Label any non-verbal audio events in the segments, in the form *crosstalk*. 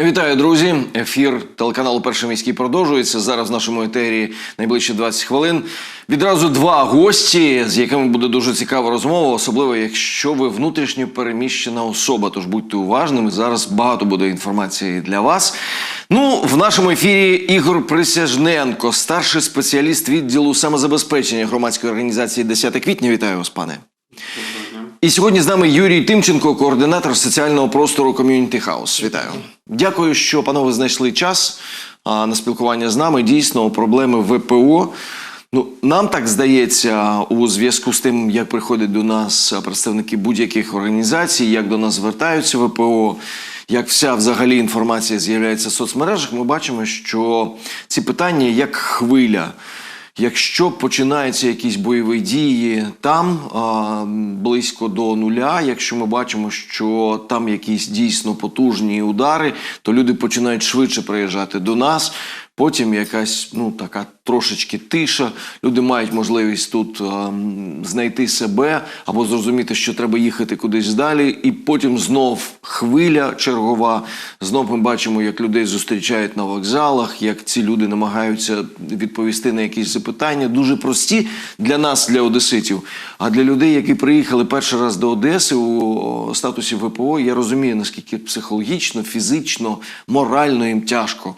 Вітаю, друзі! Ефір телеканалу Перший міський продовжується. Зараз в нашому етері найближчі 20 хвилин. Відразу два гості, з якими буде дуже цікава розмова, особливо якщо ви внутрішньо переміщена особа. Тож будьте уважними. Зараз багато буде інформації для вас. Ну, в нашому ефірі Ігор Присяжненко, старший спеціаліст відділу самозабезпечення громадської організації 10 квітня. Вітаю вас, пане. І сьогодні з нами Юрій Тимченко, координатор соціального простору Community House. Вітаю. Дякую, що панове знайшли час на спілкування з нами. Дійсно, проблеми ВПО. Ну, нам так здається, у зв'язку з тим, як приходять до нас представники будь-яких організацій, як до нас звертаються ВПО, як вся взагалі інформація з'являється в соцмережах, ми бачимо, що ці питання як хвиля. Якщо починаються якісь бойові дії там близько до нуля, якщо ми бачимо, що там якісь дійсно потужні удари, то люди починають швидше приїжджати до нас. Потім якась ну така трошечки тиша. Люди мають можливість тут а, м, знайти себе або зрозуміти, що треба їхати кудись далі, і потім знов хвиля чергова. Знов ми бачимо, як людей зустрічають на вокзалах, як ці люди намагаються відповісти на якісь запитання, дуже прості для нас, для одеситів. А для людей, які приїхали перший раз до Одеси у статусі ВПО, я розумію, наскільки психологічно, фізично, морально їм тяжко.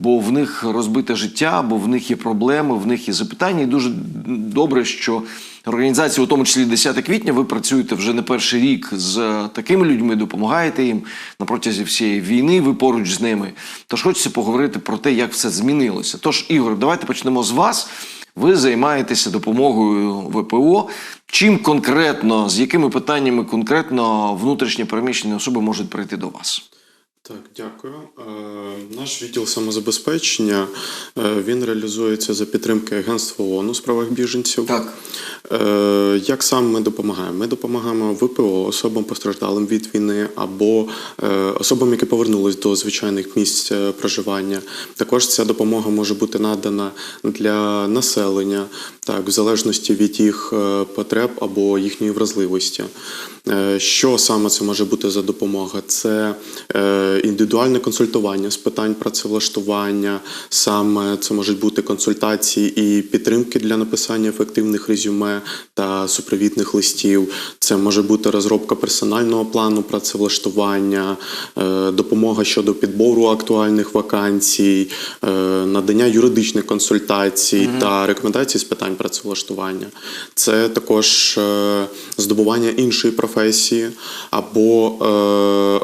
Бо в них розбите життя, бо в них є проблеми, в них є запитання. І дуже добре, що організація, у тому числі 10 квітня, ви працюєте вже не перший рік з такими людьми, допомагаєте їм на протязі всієї війни. Ви поруч з ними. Тож хочеться поговорити про те, як все змінилося. Тож, Ігор, давайте почнемо з вас. Ви займаєтеся допомогою ВПО. Чим конкретно, з якими питаннями конкретно внутрішньо переміщені особи можуть прийти до вас? Так, дякую. Е, Наш відділ самозабезпечення е, він реалізується за підтримки Агентства ООН у справах біженців. Так. Е, Як саме ми допомагаємо? Ми допомагаємо ВПО, особам постраждалим від війни або особам, які повернулись до звичайних місць проживання. Також ця допомога може бути надана для населення, так, в залежності від їх потреб або їхньої вразливості. Е, Що саме це може бути за допомога? Це е, індивідуальне консультування з питань працевлаштування, саме це можуть бути консультації і підтримки для написання ефективних резюме та супровідних листів. Це може бути розробка персонального плану працевлаштування, е, допомога щодо підбору актуальних вакансій, надання юридичних консультацій та рекомендацій з питань працевлаштування. Це також здобування іншої професії або е,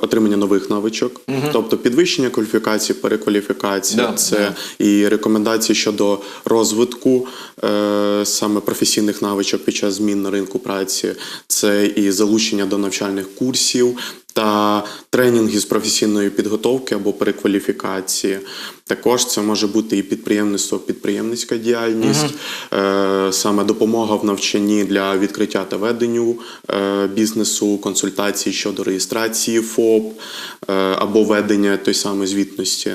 отримання нових навичок, тобто підвищення кваліфікації, перекваліфікація, Да, це і рекомендації щодо розвитку е, саме професійних навичок під час змін на ринку праці, це і залучення до навчальних курсів. Та тренінги з професійної підготовки або перекваліфікації. Також це може бути і підприємництво, підприємницька діяльність, е, саме допомога в навчанні для відкриття та веденню е, бізнесу, консультації щодо реєстрації ФОП е, або ведення той самої звітності,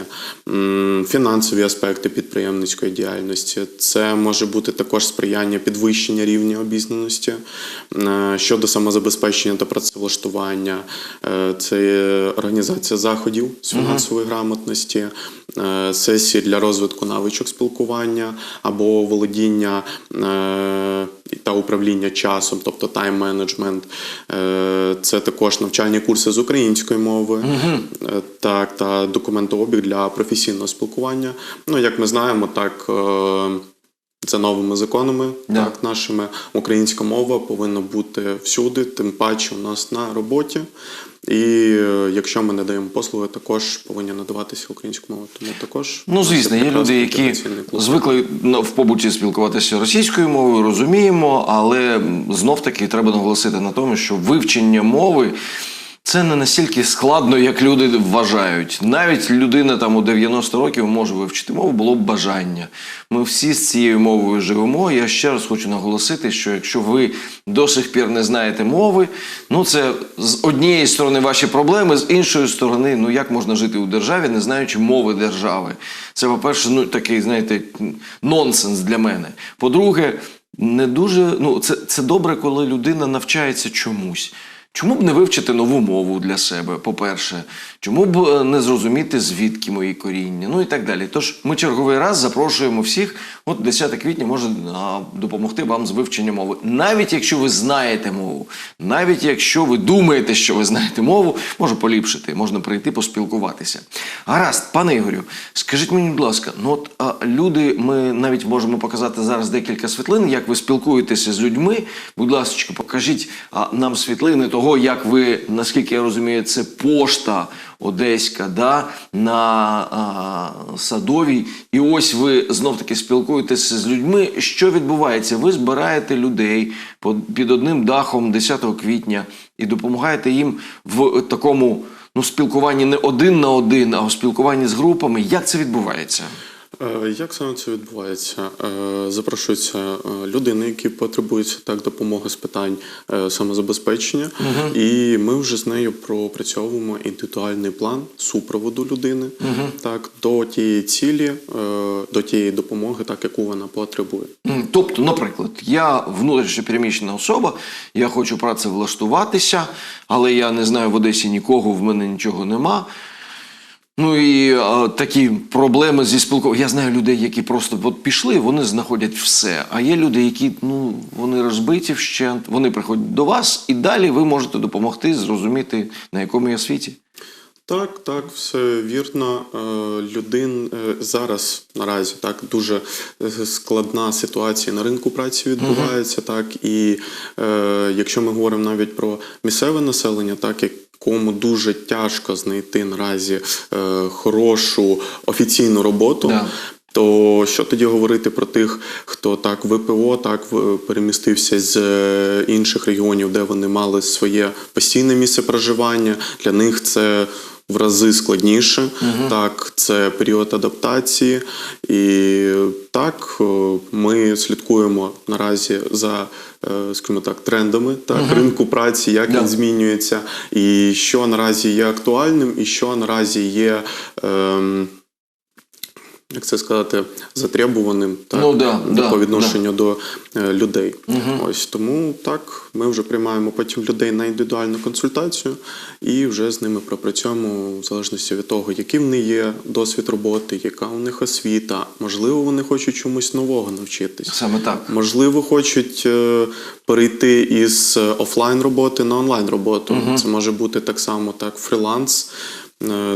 М, фінансові аспекти підприємницької діяльності. Це може бути також сприяння підвищення рівня обізнаності е, щодо самозабезпечення та працевлаштування. Е, Це організація заходів з фінансової грамотності, е, сесії для розвитку навичок спілкування або володіння е, та управління часом, тобто тайм-менеджмент. Це також навчальні курси з української мови, так, та документообіг для професійного спілкування. Ну, як ми знаємо, так. це новими законами, Да. так, нашими українська мова повинна бути всюди, тим паче у нас на роботі. І е, якщо ми надаємо послуги, також повинні надаватися українською мовою. Тому також Ну, звісно, є люди, які звикли в побуті спілкуватися російською мовою, розуміємо, але знов таки треба наголосити на тому, що вивчення мови. Це не настільки складно, як люди вважають. Навіть людина там у 90 років може вивчити мову, було б бажання. Ми всі з цією мовою живемо. Я ще раз хочу наголосити, що якщо ви до сих пір не знаєте мови, ну це з однієї сторони ваші проблеми, з іншої сторони, ну як можна жити у державі, не знаючи мови держави. Це, по-перше, ну такий, знаєте, нонсенс для мене. По-друге, не дуже ну це, це добре, коли людина навчається чомусь. Чому б не вивчити нову мову для себе, по-перше? Чому б е, не зрозуміти, звідки мої коріння? Ну і так далі. Тож ми черговий раз запрошуємо всіх. От 10 квітня може допомогти вам з вивченням мови. Навіть якщо ви знаєте мову, навіть якщо ви думаєте, що ви знаєте мову, може поліпшити, можна прийти поспілкуватися. Гаразд, пане Ігорю, скажіть мені, будь ласка, ну от а, люди, ми навіть можемо показати зараз декілька світлин, як ви спілкуєтеся з людьми. Будь ласка, покажіть а, нам світлини того, як ви, наскільки я розумію, це пошта одеська, да, на а, садовій. І ось ви знов таки спілкуєтеся з людьми. Що відбувається? Ви збираєте людей під одним дахом 10 квітня і допомагаєте їм в такому ну, спілкуванні не один на один, а у спілкуванні з групами. Як це відбувається? Е, Як саме це відбувається? Е, Запрошуються е, людини, які потребують так допомоги з питань самозабезпечення, і ми вже з нею пропрацьовуємо індивідуальний план супроводу людини так до тієї цілі, до тієї допомоги, так яку вона потребує. Тобто, наприклад, я внутрішньо переміщена особа, я хочу працевлаштуватися, але я не знаю в Одесі нікого, в мене нічого нема. Ну і а, такі проблеми зі спілкуванням. Я знаю людей, які просто от пішли, вони знаходять все. А є люди, які ну вони розбиті вщент, вони приходять до вас, і далі ви можете допомогти зрозуміти, на якому я світі. Так, так, все вірно. Е, Людин е, зараз наразі так дуже е, складна ситуація на ринку праці відбувається. Так і е, якщо ми говоримо навіть про місцеве населення, так якому дуже тяжко знайти наразі е, хорошу офіційну роботу. Да. То що тоді говорити про тих, хто так ВПО так перемістився з е, інших регіонів, де вони мали своє постійне місце проживання? Для них це в рази складніше. Так, це період адаптації, і так ми слідкуємо наразі за. е, Скажімо так, трендами так, ринку праці, як Да. він змінюється, і що наразі є актуальним, і що наразі є ем, як це сказати, затребуваним так, Ну, да, да, по відношенню до е, людей. Ось тому так ми вже приймаємо потім людей на індивідуальну консультацію і вже з ними пропрацюємо в залежності від того, який в них є досвід роботи, яка у них освіта. Можливо, вони хочуть чомусь нового навчитись. Саме так. Можливо, хочуть е, перейти із е, офлайн роботи на онлайн роботу. Це може бути так само так фріланс,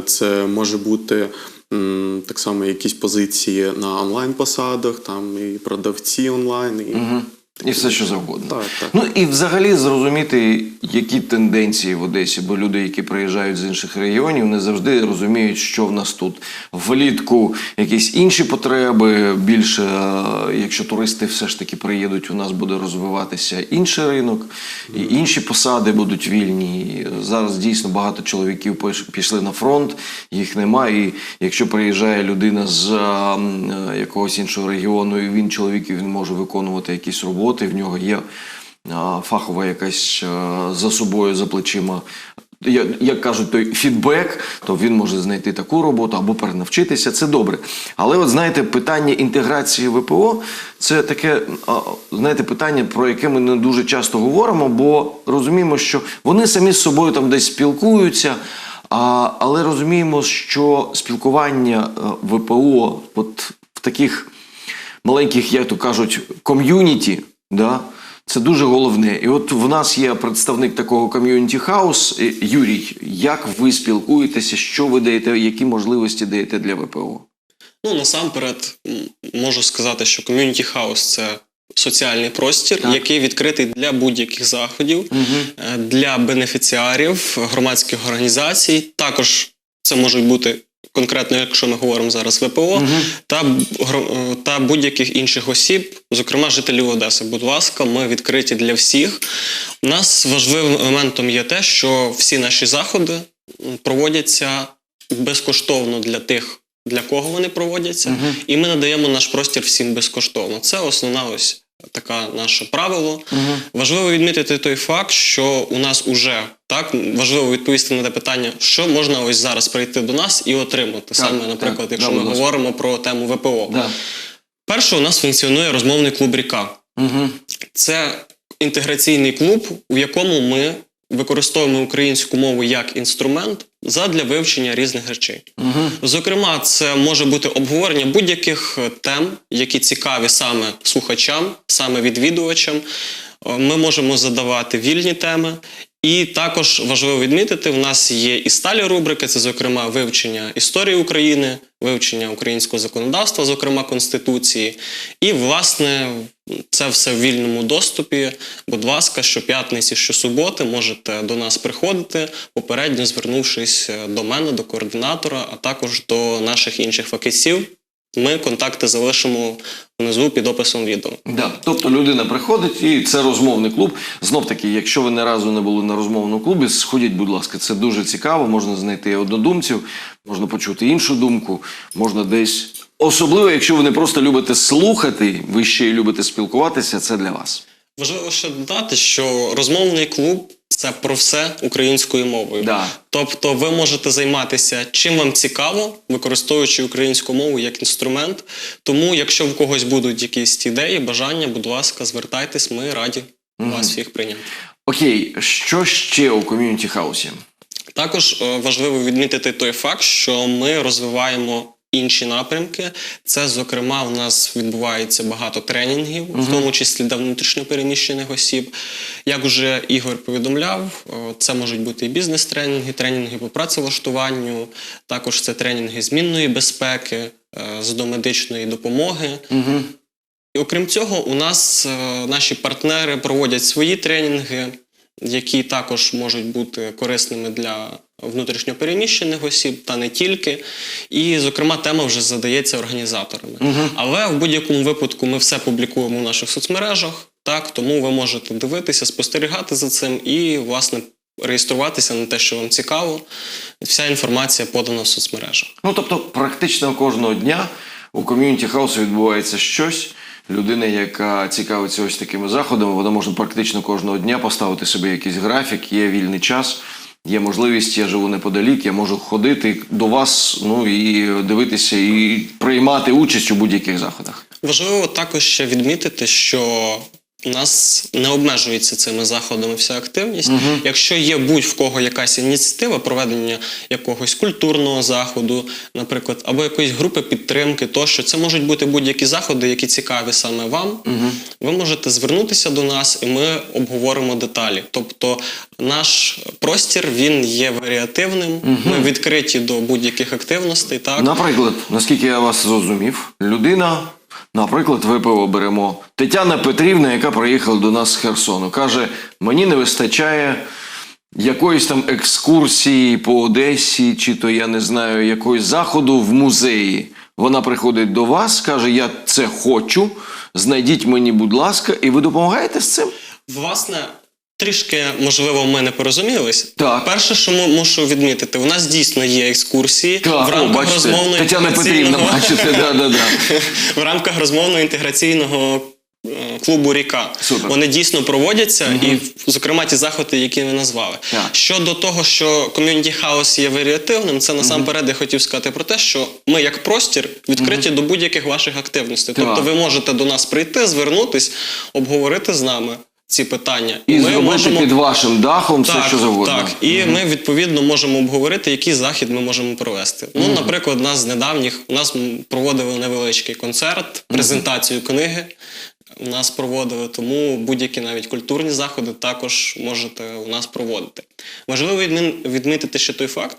це може бути так само якісь позиції на онлайн посадах, там і продавці онлайн, і І все, що завгодно. Так, так. Ну і взагалі зрозуміти, які тенденції в Одесі, бо люди, які приїжджають з інших регіонів, не завжди розуміють, що в нас тут влітку якісь інші потреби. Більше, е, якщо туристи все ж таки приїдуть, у нас буде розвиватися інший ринок, і інші посади будуть вільні. Зараз дійсно багато чоловіків пішли на фронт, їх немає. І якщо приїжджає людина з е, м, е, якогось іншого регіону, і він чоловік, він може виконувати якісь роботи, в нього є фахова якась за собою, за плечима. Як кажуть, той фідбек, то він може знайти таку роботу або перенавчитися. Це добре. Але от знаєте, питання інтеграції ВПО це таке, знаєте, питання, про яке ми не дуже часто говоримо, бо розуміємо, що вони самі з собою там десь спілкуються. А, але розуміємо, що спілкування е, ВПО от в таких маленьких, як то кажуть, ком'юніті, да, це дуже головне. І от в нас є представник такого ком'юніті хаус Юрій. Як ви спілкуєтеся, що ви даєте, які можливості даєте для ВПО? Ну, насамперед, можу сказати, що ком'юніті хаус це соціальний простір, Так. який відкритий для будь-яких заходів, е, для бенефіціарів, громадських організацій. Також це можуть бути. Конкретно, якщо ми говоримо зараз ВПО та, б- е, та будь-яких інших осіб, зокрема жителів Одеси. Будь ласка, ми відкриті для всіх. У нас важливим елементом є те, що всі наші заходи проводяться безкоштовно для тих, для кого вони проводяться, і ми надаємо наш простір всім безкоштовно. Це основна ось така наше правило. Важливо відмітити той факт, що у нас уже так важливо відповісти на те питання, що можна ось зараз прийти до нас і отримати. Саме, наприклад, так, якщо ми ласка. говоримо про тему ВПО. Да. Перше, у нас функціонує розмовний клуб Ріка. Угу. Це інтеграційний клуб, у якому ми використовуємо українську мову як інструмент задля вивчення різних речей. Зокрема, це може бути обговорення будь-яких тем, які цікаві саме слухачам, саме відвідувачам. Ми можемо задавати вільні теми. І також важливо відмітити, в нас є і сталі рубрики, це, зокрема, вивчення історії України, вивчення українського законодавства, зокрема Конституції. І, власне, це все в вільному доступі. Будь ласка, щоп'ятниці, щосуботи можете до нас приходити, попередньо звернувшись до мене, до координатора, а також до наших інших фахівців. Ми контакти залишимо внизу під описом відео. Да. Тобто людина приходить, і це розмовний клуб. Знов таки, якщо ви не разу не були на розмовному клубі, сходіть, будь ласка, це дуже цікаво. Можна знайти однодумців, можна почути іншу думку, можна десь. Особливо, якщо ви не просто любите слухати, ви ще й любите спілкуватися, це для вас. Важливо ще додати, що розмовний клуб це про все українською мовою. Да. Тобто ви можете займатися чим вам цікаво, використовуючи українську мову як інструмент. Тому, якщо в когось будуть якісь ідеї, бажання, будь ласка, звертайтесь, ми раді вас всіх прийняти. Окей, що ще у ком'юніті хаусі? Також е, важливо відмітити той факт, що ми розвиваємо інші напрямки. Це, зокрема, у нас відбувається багато тренінгів, в тому числі для внутрішньопереміщених осіб. Як вже Ігор повідомляв, це можуть бути і бізнес-тренінги, тренінги по працевлаштуванню, також це тренінги змінної безпеки, е, з домедичної допомоги. І окрім цього, у нас е, наші партнери проводять свої тренінги, які також можуть бути корисними для внутрішньопереміщених осіб, та не тільки. І, зокрема, тема вже задається організаторами. Але в будь-якому випадку ми все публікуємо в наших соцмережах, так тому ви можете дивитися, спостерігати за цим і, власне, реєструватися на те, що вам цікаво. Вся інформація подана в соцмережах. Ну тобто, практично кожного дня у ком'юніті хаусу відбувається щось. Людина, яка цікавиться ось такими заходами, вона може практично кожного дня поставити собі якийсь графік, є вільний час, є можливість, я живу неподалік, я можу ходити до вас, ну і дивитися і приймати участь у будь-яких заходах. Важливо також ще відмітити, що у нас не обмежується цими заходами вся активність. Якщо є будь-в кого якась ініціатива проведення якогось культурного заходу, наприклад, або якоїсь групи підтримки, тощо це можуть бути будь-які заходи, які цікаві саме вам. Ви можете звернутися до нас, і ми обговоримо деталі. Тобто, наш простір він є варіативним. Ми відкриті до будь-яких активностей. Так Наприклад, наскільки я вас зрозумів, людина, наприклад, ВПО беремо Тетяна Петрівна, яка приїхала до нас з Херсону, каже: мені не вистачає якоїсь там екскурсії по Одесі, чи то я не знаю, якогось заходу в музеї. Вона приходить до вас, каже: Я це хочу. Знайдіть мені, будь ласка, і ви допомагаєте з цим? Власне, трішки, можливо, ми не порозумілись. Так. Перше, що мушу відмітити, у нас дійсно є екскурсії Так, в рамках бачите, розмовно Тетяна Петрівна, *laughs* бачите, да, да, да. *laughs* в рамках розмовно-інтеграційного е, клубу Ріка. Супер. Вони дійсно проводяться, і, зокрема, ті заходи, які ви назвали. Так. Щодо того, що ком'юніті хаус є варіативним, це насамперед я хотів сказати про те, що ми, як простір, відкриті до будь-яких ваших активностей. Так. Тобто, ви можете до нас прийти, звернутись, обговорити з нами ці питання. І ми зробити під вашим дахом все, що завгодно. так, і ми відповідно можемо обговорити, який захід ми можемо провести. Ну, наприклад, нас з недавніх у нас проводили невеличкий концерт, презентацію книги. У нас проводили, тому будь-які навіть культурні заходи також можете у нас проводити. Важливо відмітити ще той факт,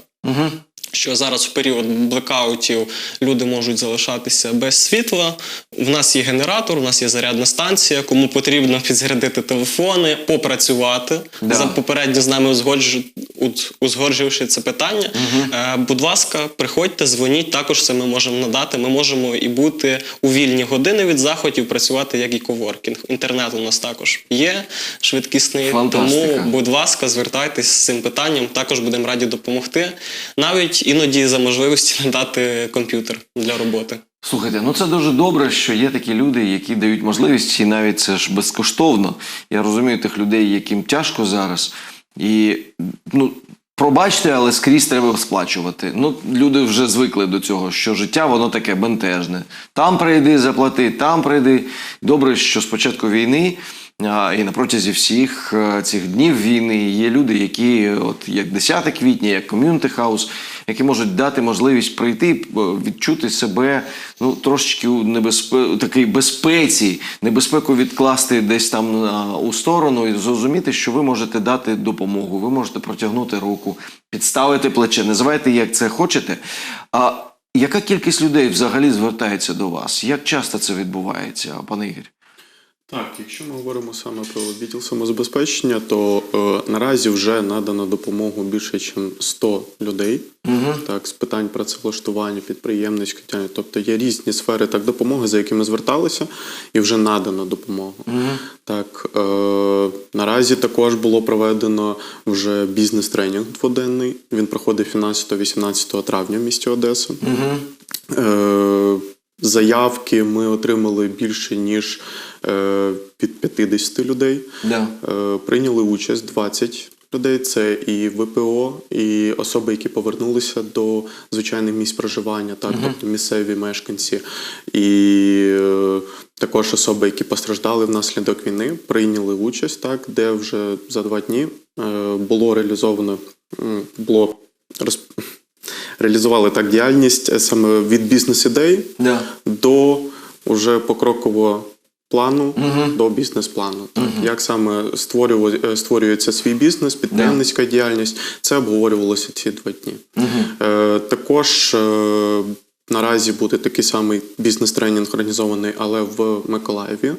що зараз в період блекаутів люди можуть залишатися без світла. В нас є генератор, у нас є зарядна станція. Кому потрібно підзарядити телефони, попрацювати Да. за попередньо з нами узгоджу- уз- узгоджувавши це питання. Е, будь ласка, приходьте, дзвоніть. Також це ми можемо надати. Ми можемо і бути у вільні години від заходів, працювати як і коворкінг. Інтернет у нас також є швидкісний. Фантастика. Тому будь ласка, звертайтесь з цим питанням. Також будемо раді допомогти. Навіть іноді за можливості *laughs* надати комп'ютер для роботи. Слухайте, ну це дуже добре, що є такі люди, які дають можливість, і навіть це ж безкоштовно. Я розумію тих людей, яким тяжко зараз. І ну, пробачте, але скрізь треба сплачувати. Ну, люди вже звикли до цього, що життя воно таке бентежне. Там прийди, заплати, там прийди. Добре, що з початку війни І на протязі всіх е, цих днів війни є люди, які, от як 10 квітня, як ком'юніті хаус, які можуть дати можливість прийти, е, відчути себе ну трошечки у небезпе... такій безпеці, небезпеку відкласти десь там у сторону і зрозуміти, що ви можете дати допомогу, ви можете протягнути руку, підставити плече. Називайте як це хочете. А яка кількість людей взагалі звертається до вас? Як часто це відбувається, пане Ігор? Так, якщо ми говоримо саме про відділ самозабезпечення, то е, наразі вже надано допомогу більше, ніж 100 людей. Угу. Так, з питань працевлаштування, підприємницької діяльності. Тобто є різні сфери так допомоги, за якими зверталися, і вже надано допомогу. Угу. Так, е, наразі також було проведено вже бізнес-тренінг дводенний. Він проходив 17-18 травня в місті Одеса. Угу. Е, заявки ми отримали більше ніж е, від 50 людей. Да. Е, прийняли участь 20 людей. Це і ВПО, і особи, які повернулися до звичайних місць проживання, так, тобто місцеві мешканці, і е, також особи, які постраждали внаслідок війни, прийняли участь, так, де вже за два дні е, було реалізовано було роз... реалізували так діяльність е, саме від бізнес-ідей yeah. до уже покрокового плану Мгм. до бізнес-плану. Так, як саме е, створюється свій бізнес, підприємницька діяльність, це обговорювалося ці два дні. Е, також е, наразі буде такий самий бізнес-тренінг організований, але в Миколаєві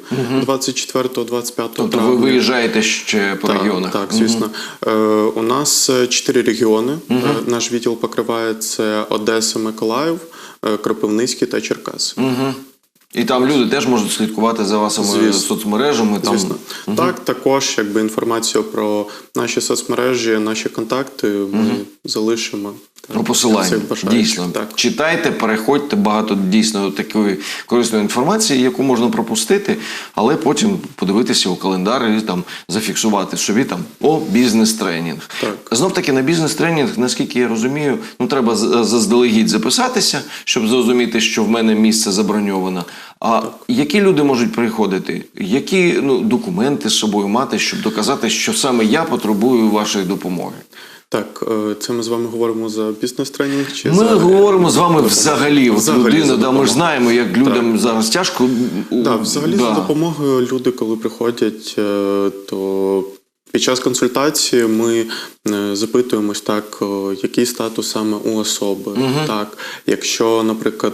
24-25 Тобто ви виїжджаєте ще по Так, регіонах? Так, звісно. Е, у нас е, чотири регіони. Е, наш відділ покриває це Одеса, Миколаїв, е, Кропивницький та Черкас. Угу. І там люди теж можуть слідкувати за вашими Звісно. соцмережами. Там... Звісно. Так, також якби інформацію про наші соцмережі, наші контакти ми залишимо. так, Про посилання. Дійсно. Так. Читайте, переходьте багато дійсно такої корисної інформації, яку можна пропустити, але потім подивитися у календар і там зафіксувати собі там о бізнес-тренінг. Так. Знов таки на бізнес-тренінг, наскільки я розумію, ну треба заздалегідь записатися, щоб зрозуміти, що в мене місце заброньовано. А які люди можуть приходити? Які ну, документи з собою мати, щоб доказати, що саме я потребую вашої допомоги? Так, е, це ми з вами говоримо за бізнес-тренінг чи Ми за говоримо з вами взагалі. Взагалі людина, да, ми ж знаємо, як людям зараз тяжко. Да, взагалі да. за допомогою люди, коли приходять, е, то під час консультації ми е, запитуємось так, який статус саме у особи. Так, якщо, наприклад,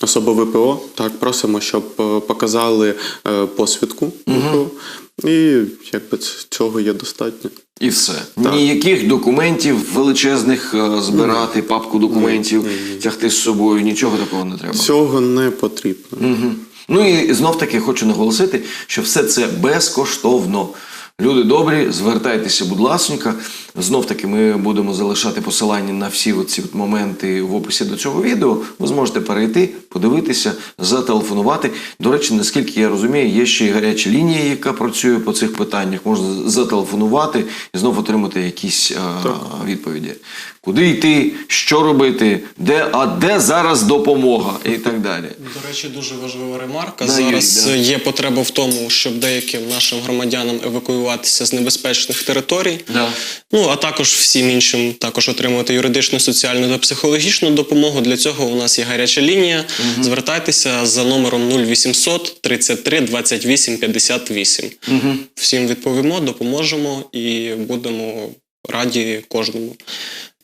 особа ВПО, так просимо, щоб е, показали е, посвідку ВПО, і якби цього є достатньо. І все. Ніяких документів величезних е, збирати, папку документів, тягти з собою, нічого такого не треба. Цього не потрібно. Мгм. Ну і знов таки хочу наголосити, що все це безкоштовно. Люди добрі, звертайтеся, будь ласка. Знов таки ми будемо залишати посилання на всі ці моменти в описі до цього відео. Ви зможете перейти, подивитися, зателефонувати. До речі, наскільки я розумію, є ще й гаряча лінія, яка працює по цих питаннях. Можна зателефонувати і знов отримати якісь а, відповіді. Куди йти, що робити, де, а де зараз допомога і так далі. До речі, дуже важлива ремарка. Да, Зараз Юрій, да. є потреба в тому, щоб деяким нашим громадянам евакуюватися з небезпечних територій. Да. Ну а також всім іншим також отримувати юридичну, соціальну та психологічну допомогу. Для цього у нас є гаряча лінія. Звертайтеся за номером 0800 33 28 58. Всім відповімо, допоможемо і будемо раді кожному.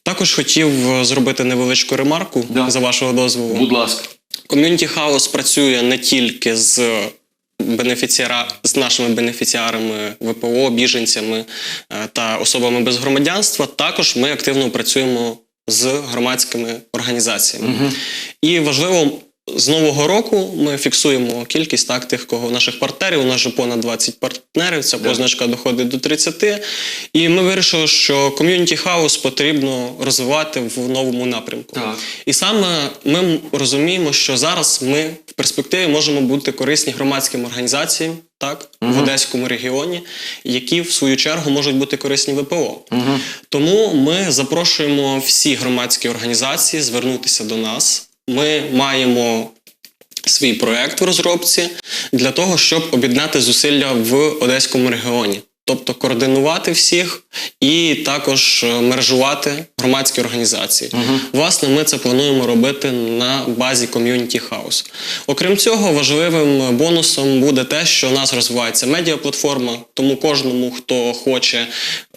Також хотів е, зробити невеличку ремарку Да. за вашого дозволу. Будь ласка. Ком'юніті хаус працює не тільки з бенефіціара з нашими бенефіціарами ВПО, біженцями е, та особами без громадянства. Також ми активно працюємо з громадськими організаціями. І важливо. З нового року ми фіксуємо кількість так, тих, кого наших партнерів. У нас вже понад 20 партнерів. Ця позначка доходить до 30. І ми вирішили, що ком'юніті хаус потрібно розвивати в новому напрямку. Так. І саме ми розуміємо, що зараз ми в перспективі можемо бути корисні громадським організаціям, так, в Одеському регіоні, які в свою чергу можуть бути корисні ВПО. Тому ми запрошуємо всі громадські організації звернутися до нас. Ми маємо свій проект в розробці для того, щоб об'єднати зусилля в Одеському регіоні. Тобто координувати всіх і також е, мережувати громадські організації. Власне, ми це плануємо робити на базі ком'юніті хаус. Окрім цього, важливим бонусом буде те, що у нас розвивається медіаплатформа, тому кожному, хто хоче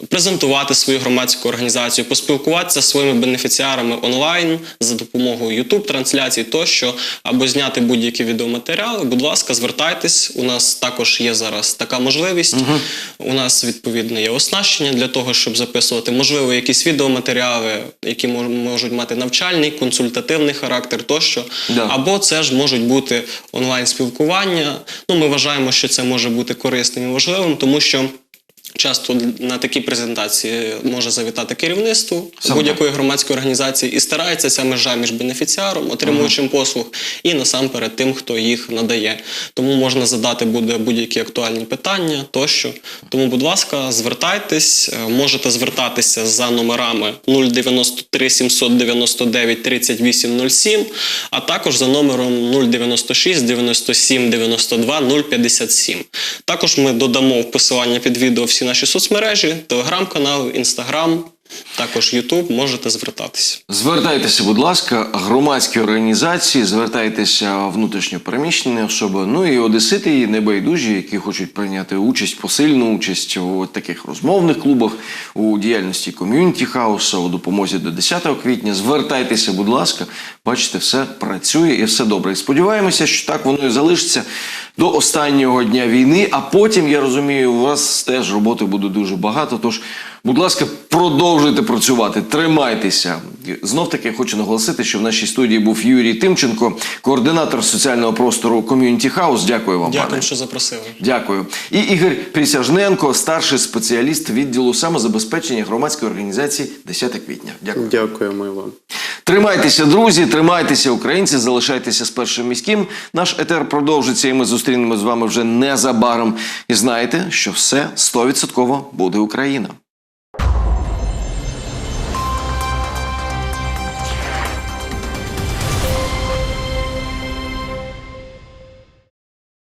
презентувати свою громадську організацію, поспілкуватися зі своїми бенефіціарами онлайн за допомогою youtube трансляцій тощо, або зняти будь-які відеоматеріали, будь ласка, звертайтесь. У нас також є зараз така можливість. У нас відповідно є оснащення для того, щоб записувати, можливо, якісь відеоматеріали, які мож- можуть мати навчальний, консультативний характер тощо. Да. Або це ж можуть бути онлайн спілкування. Ну, ми вважаємо, що це може бути корисним і важливим, тому що. Часто на такі презентації може завітати керівництво будь-якої громадської організації і старається ця межа між бенефіціаром, отримуючим послуг, і насамперед тим, хто їх надає. Тому можна задати буде будь-які актуальні питання тощо. Тому, будь ласка, звертайтесь, Е, можете звертатися за номерами 093 799 3807, а також за номером 096 97 92 057. Також ми додамо в посилання під відео всі наші соцмережі, телеграм-канал, інстаграм, також Ютуб. Можете звертатися. Звертайтеся, будь ласка, громадські організації, звертайтеся внутрішньо переміщені особи, ну і одесити, і небайдужі, які хочуть прийняти участь, посильну участь у таких розмовних клубах, у діяльності ком'юніті хаусу, у допомозі до 10 квітня. Звертайтеся, будь ласка, бачите, все працює і все добре. І сподіваємося, що так воно і залишиться до останнього дня війни. А потім я розумію, у вас теж роботи буде дуже багато. Тож, будь ласка, продовжуйте працювати, тримайтеся. Знов таки хочу наголосити, що в нашій студії був Юрій Тимченко, координатор соціального простору Ком'юніті Хаус. Дякую вам, Дякую, пане. що запросили. Дякую. І Ігор Присяжненко, старший спеціаліст відділу самозабезпечення громадської організації 10 квітня. Дякую. Дякуємо і вам. Тримайтеся, друзі, тримайтеся, українці, залишайтеся з першим міським. Наш етер продовжиться, і ми зустрінемось з вами вже незабаром. І знайте, що все 100% буде Україна.